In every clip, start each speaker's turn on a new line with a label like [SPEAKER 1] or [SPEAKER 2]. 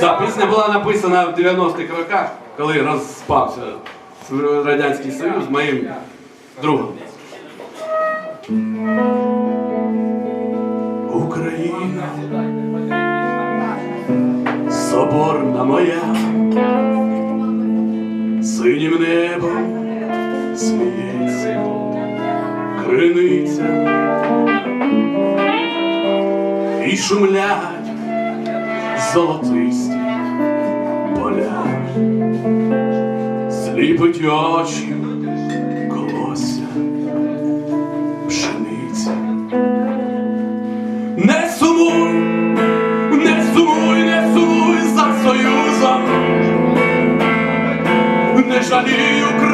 [SPEAKER 1] Ця пісня була написана в 90-х роках, коли розпався Радянський Союз моїм другом. Україна, соборна моя, синім небом сміється, криниця і шумлять золотисті поля, сліпить очі колосся, пшениця. Не сумуй, не сумуй, не сумуй за союзом, не жалій українець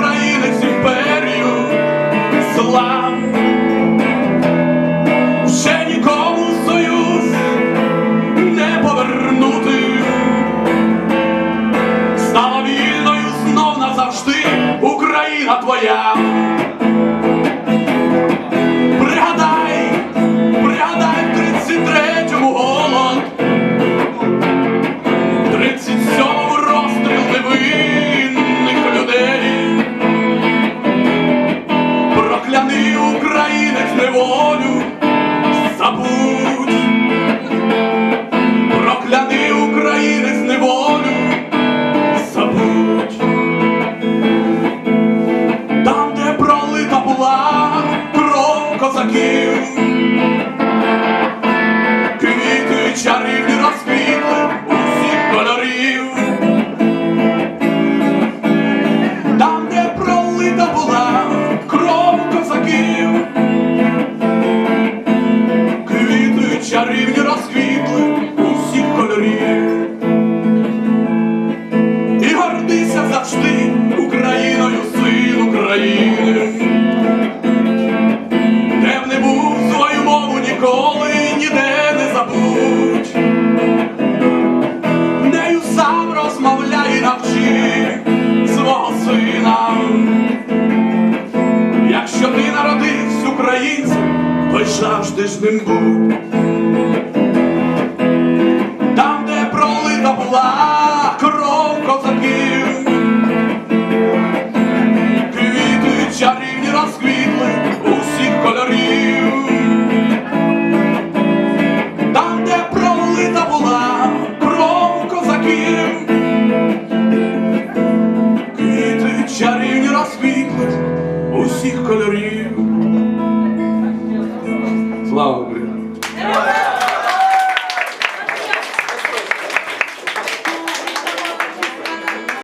[SPEAKER 1] українцем, хоч завжди ж ним був, Там, де пролита була кров козаків, квіти чарівні розквітли усіх кольорів, там, де пролита була кров козаків, квіти чарівні розквітли усіх кольорів. Love.